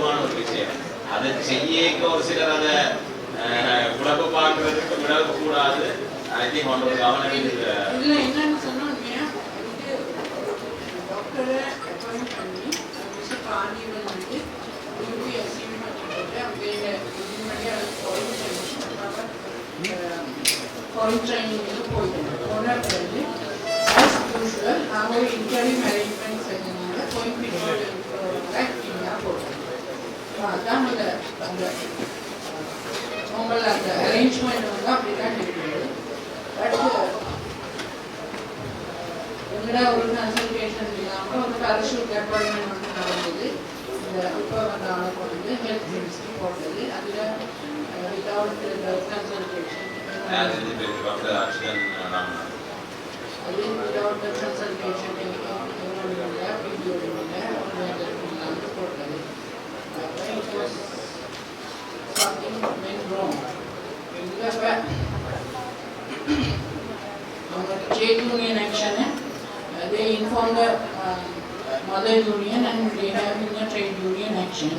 பொதுவான ஒரு விஷயம் அதை செய்யக்க ஒரு சிலர் அதை அஹ், குழப்ப பார்க்கறதுக்கு விடக்கூடாது ஐ திங்க் ஒரு கவனம் என்னன்னு டாக்டரை அப்பாயிண்ட் பண்ணி வந்து போயிட்டு போன பிறகு அவங்க இன்டர்வியூ அரேஞ்ச்மெண்ட் செஞ்சனால கோயம்பேட்டோட இருக்கிறவங்க போட்டோம் அதான் அந்த உங்களை அந்த அரேஞ்ச்மெண்ட் வந்து அப்படிதான் இருக்குது. பட் எங்கடா ஒரு கன்சல்டேஷன் இல்லாமல் ஒரு பேரஷூட் அப்பாயின்மெண்ட் வந்து நடந்தது. இந்த இப்போ வந்து ஆளுக்கு வந்து ஹெல்த் மினிஸ்ட்ரி போட்டது அதில் வித்தவுட் கன்சல்டேஷன் அது வித்தவுட் கன்சல்டேஷன் எங்களோட இல்லை பிடிஓட இல்லை அவங்க போட்டது it was something when wrong இல்லை our trade union action, uh, they inform the uh, mother union and they have in the trade union action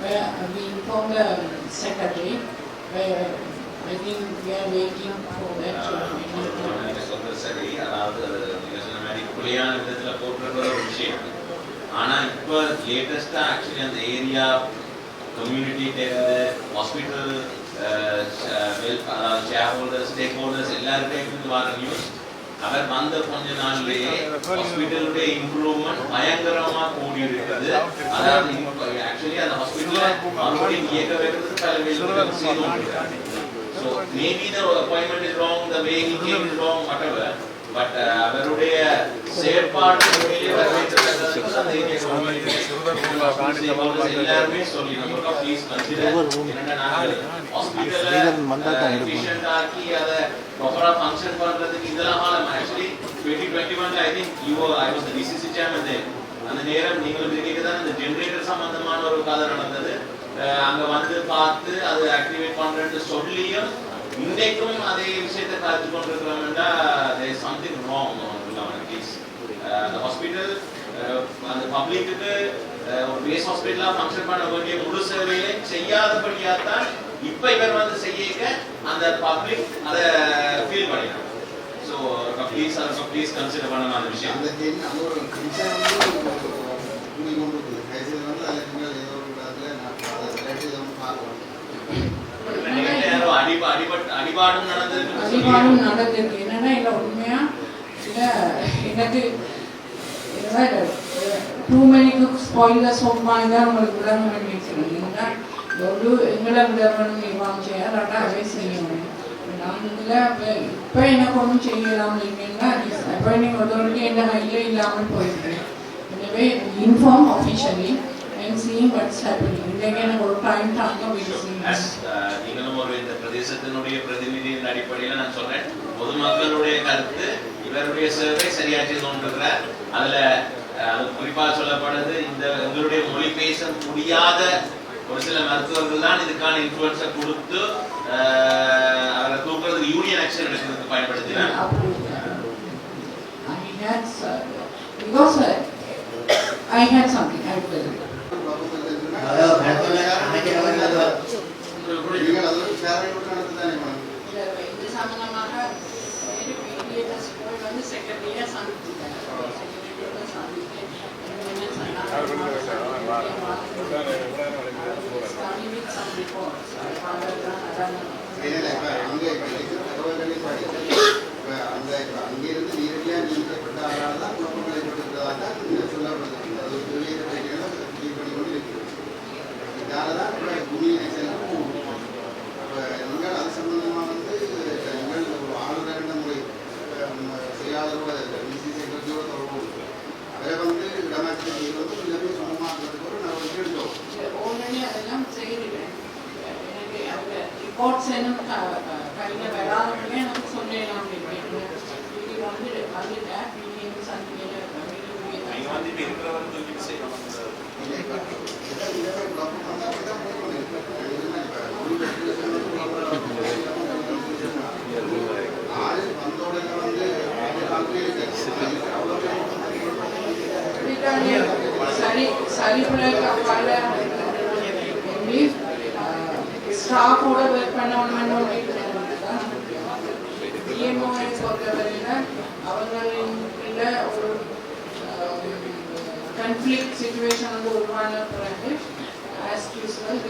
where uh, we inform the secretary where I think we are waiting for that. uh, நீங்க சொல்றது சரி அதாவது அது நீங்க சொன்ன மாதிரி புலியான விதத்துல போட்டிருக்கிற ஒரு விஷயம் ஆனா இப்ப லேட்டஸ்டா ஆக்சுவலி அந்த ஏரியா கம்யூனிட்டி தேர்ந்து hospital share holders stake holders எல்லாருமே இருந்து வர நியூஸ் அவர் வந்த கொஞ்ச நாள்லயே ஹாஸ்பிட்டலுடைய இம்ப்ரூவ்மெண்ட் பயங்கரமா கூடி இருக்குது அதாவது ஆக்சுவலி அந்த ஹாஸ்பிட்டல்ல மறுபடியும் இயக்க வைக்கிறது பல வேலைகள் செய்து கொண்டிருக்காங்க So maybe the appointment is wrong, the way he came is wrong, அவருடைய செயற்பாடு உண்மையிலே அந்த எல்லாருமே ப்ளீஸ் கன்சிடர் என்னன்னா ஆக்கி ப்ராப்பரா ஃபங்க்ஷன் பண்றதுக்கு இதெல்லாம் காலம் actually 2021 I think you I was the DCC chairman அந்த நேரம் நீங்களும் இருக்கீங்க இந்த ஜெனரேட்டர் சம்பந்தமான ஒரு கதை நடந்தது அஹ் அங்க வந்து பார்த்து அது ஆக்டிவேட் பண்றேன்னு சொல்லியும் இன்னைக்கும் அதே விஷயத்தை காத்து கொண்டிருக்கிறோம்னா there is something wrong அந்த ஹாஸ்பிட்டல் அந்த பப்ளிக்கு ஒரு பேஸ் ஹாஸ்பிட்டலா ஃபங்க்ஷன் பண்ண வேண்டிய முழு சேவையை செய்யாதபடியா தான் இப்ப இவர் வந்து செய்யக்க அந்த பப்ளிக் அதை ஃபீல் பண்ணினாங்க ஸோ ப்ளீஸ் ப்ளீஸ் கன்சிடர் பண்ணணும் அந்த விஷயம். அந்த ஒரு ஒரு அதை அடிபா அடிபட் அடிபாடும் நடந்திருக்கு. என்னன்னா இல்லை உண்மையா இல்லை எனக்கு டூ மெனி ஸ்பாயில் சொம்மா தான் உங்களுக்கு விடணும் வேண்டியிருக்கிறீங்கன்னா ஒரு எங்களை விடணும் நிர்வாகம் செய்ய அல்லாட்டா அவே செய்யணும் நான் இதில் இப்போ எனக்கு ஒன்றும் செய்யலாம் இல்லைன்னா அப்பாயிண்டிங் அதோடய என்ன கையில் இல்லாமல் போயிருக்கேன் எனவே inform officially and seeing what's happening இன்றைக்கு எனக்கு ஒரு டைம் தாங்க As, நீங்களும் ஒரு இந்த பிரதேசத்தினுடைய பிரதிநிதியின் அடிப்படையில் நான் சொன்னேன் பொதுமக்களுடைய கருத்து இவருடைய சேவை சரியாச்சு செய்து அதில் அஹ், அது குறிப்பா சொல்லப்படுது இந்த எங்களுடைய மொழி பேச முடியாத ஒரு சில மருத்துவர்கள் தான் இதுக்கான இன்ஃபுளுன்ஸை கொடுத்து அவரை தூக்குறதுக்கு யூனியன் ஆக்ஷன் எடுக்கிறதுக்கு I had, something, I will இது சம்பந்தமாக PDS போய் வந்து secretary-ய சந்திச்சிட்டாங்க. அந்த ரிப்போர்ட்ஸ் இன்னும் க- க- கையில் வராதவங்க எனக்கு சொல்லலாம் இது வந்து வந்துட்டேன் பிடிஎம் சந்திக்க நீங்க வந்து இப்ப இருக்கிறவரை தூக்கிட்டு செய்யணும் இல்லை இப்போ இதை இதை குழப்பம் வந்தால் அப்படி தான் போகணும் இப்போ ஆள் வந்த உடனே வந்து ஆளுமே இருக்கு அவ்வளோ சரி சரி பிள்ளை கப்பால ஸ்டாஃபோட ஒர்க் பண்ணணும்னு தான் டிஎம்ஓவை பொறுத்தவரையில அவங்களில் ஒரு கன்ஃப்ளிக்ட் சுச்சுவேஷன் வந்து உருவான பிறகு ஆஸ் யூஸ்வல்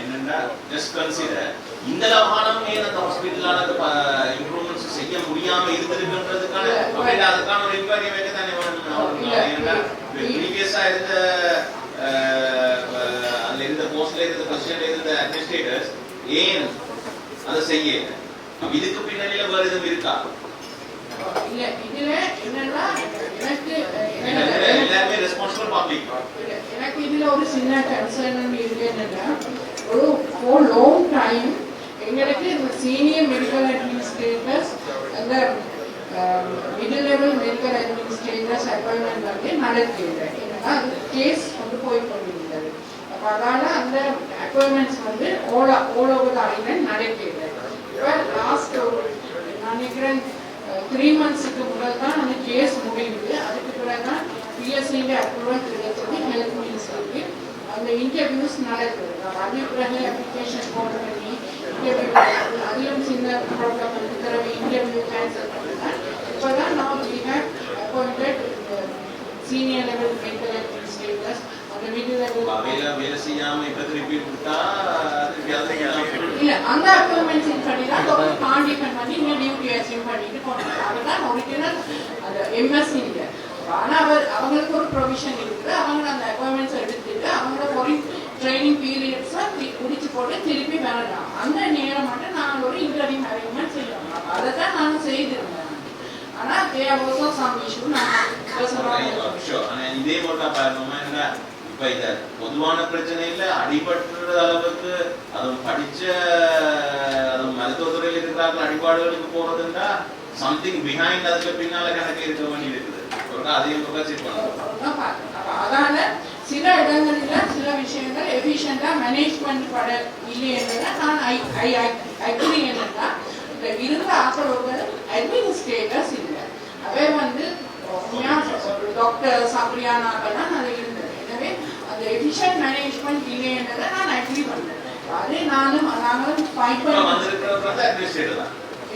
என்னன்னா, just consider, இந்த லவானம் ஏன் அந்த ப- improvements செய்ய முடியாம இருந்திருக்குன்றதுக்கான, அதுக்கான ஒரு வேணும். ஏன்னா, இல்ல. previous-ஆ இருந்த, இருந்த administrators ஏன் அதை? அப்ப இதுக்கு பின்னணியில வேற எதுவும் இருக்கா? எல்லாருமே ரெஸ்பான்சிபிள் பப்ளிக் எனக்கு இதுல ஒரு சின்ன கன்சர்ன் இருக்கு என்னன்னா ஒரு ஃபார் லாங் டைம் எங்களுக்கு சீனியர் மெடிக்கல் அட்மினிஸ்ட்ரேட்டர்ஸ் அந்த middle level medical administrators appointment வந்து நடக்கல. ஏன்னா அது கேஸ் கொண்டு போய் கொண்டிருந்தது அப்ப அந்த அக்வைர்மெண்ட்ஸ் வந்து ஓலா ஓல் ஓவர் த ஐலண்ட் நடக்கிறது இப்போ லாஸ்ட் நான் நினைக்கிறேன் த்ரீ மந்த்ஸுக்கு முதல் தான் அந்த கேஸ் முடியுது. அதுக்கு பிறகு தான் பிஎஸ்சியில் அப்ரூவல் கிடைச்சது. ஹெல்த் மினிஸ்டருக்கு அந்த இன்டர்வியூஸ் நடக்குது நான் அதுக்கு பிறகு அப்ளிகேஷன் போட பண்ணி இன்டர்வியூ அதிலும் சின்ன ப்ராப்ளம் வந்து பிறகு இன்டர்வியூ கேன்சல் பண்ணி தான் இப்போ தான் நான் we have appointed senior level medical administrators அந்த மிடில் லெவல் வேலை வேலை செய்யாம இப்ப திருப்பி. இல்ல அந்த படி தான் காண்டிஃபன் பண்ணி நீங்க டியூட்டி அசைன் பண்ணிட்டு போனாங்க. அதுதான் ஒரிஜினல் எம்எஸ்சி இல்ல ஆனா அவர் அவங்களுக்கு ஒரு ப்ரொவிஷன் இருக்குது. அவங்க அந்த அப்பாயின்மெண்ட்ஸ் எடுத்துட்டு அவங்களோட ஒரு ட்ரைனிங் பீரியட்ஸ் முடிச்சு போட்டு திருப்பி வரலாம். அந்த நேரம் மட்டும் நாங்கள் ஒரு இன்டர்வியூ அரேஞ்ச்மெண்ட் செய்யணும். அதை தான் நாங்கள் செய்திருந்தோம் ஆனா ஆல்சோ சம் இஷ்யூ. ஆனா இதே போட்டா பாருங்க இப்ப இந்த பொதுவான பிரச்சனை இல்ல அடிபட்டுற அளவுக்கு அதுவும் படிச்ச அதுவும் மருத்துவத்துறையில் இருக்கிறார்கள் அடிபாடுகளுக்கு போறதுன்னா சம்திங் பிஹைண்ட் அதுக்கு பின்னால கணக்கு இருக்க வேண்டி இருக்குது ஒரு அதையும் ஒரு பண்ணலாம் அதனால சில இடங்களில சில விஷயங்கள் எஃபிஷியண்டா மேனேஜ்மெண்ட் பட இல்லைன்றத நான் ஐ ஐ அக்ரி என்னன்னா இருந்த ஆக்களோட அட்மினிஸ்ட்ரேட்டர்ஸ் இல்லை. அவை வந்து டாக்டர் சாப்பிரியானாக்கள் தான் அது எஃபிஷியன்ட் மேனேஜ்மெண்ட் இல்லைன்றதை நான் அக்ரி பண்ணேன் அது நானும் நாங்களும் ஃபைட் இப்ப பண்ணி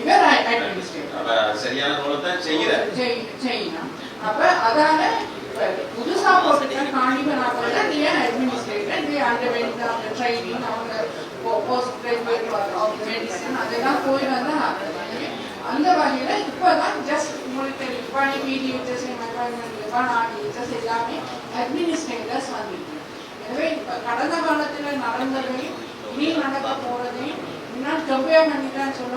இவர் அட்மினிஸ்ட்ரேட்டர் சரியான தான் செய்யறாரு செய்- செய்யணும் அப்ப அதால இப்ப புதுசா போட்டுட்ட காணிபனாக்கள் நீ அட்மினிஸ்ட்ரேட்டர் நீ அந்த ட்ரைனிங் அவங்க போஸ்ட் கிராஜுவேட் மெடிசன் அதெல்லாம் போய் வந்து. அந்த வகையில இப்பதான் ஜஸ்ட் உங்களுக்கு பிடிஎச்எஸ் என்வாயன்மெண்ட் இப்பான் ஆர்டிஎச்எஸ் எல்லாமே இப்ப கடந்த காலத்துல நடந்ததையும் இனி நடக்க போறதையும் முன்னாடி கம்பேர் பண்ணி தான் சொல்ல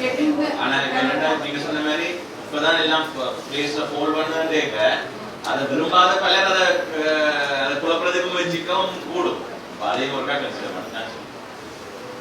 கெட்டிங் ஆனா என்னடா நீங்க சொன்ன மாதிரி இப்பதான் எல்லாம் பிளேஸ்ல போல் பண்ணேக்க அதை விரும்பாத பலர் அதை அதை குழப்பறதுக்கு முயற்சிக்கவும் கூடும். அதையும் ஒருக்கா கன்சிடர் பண்ணேன்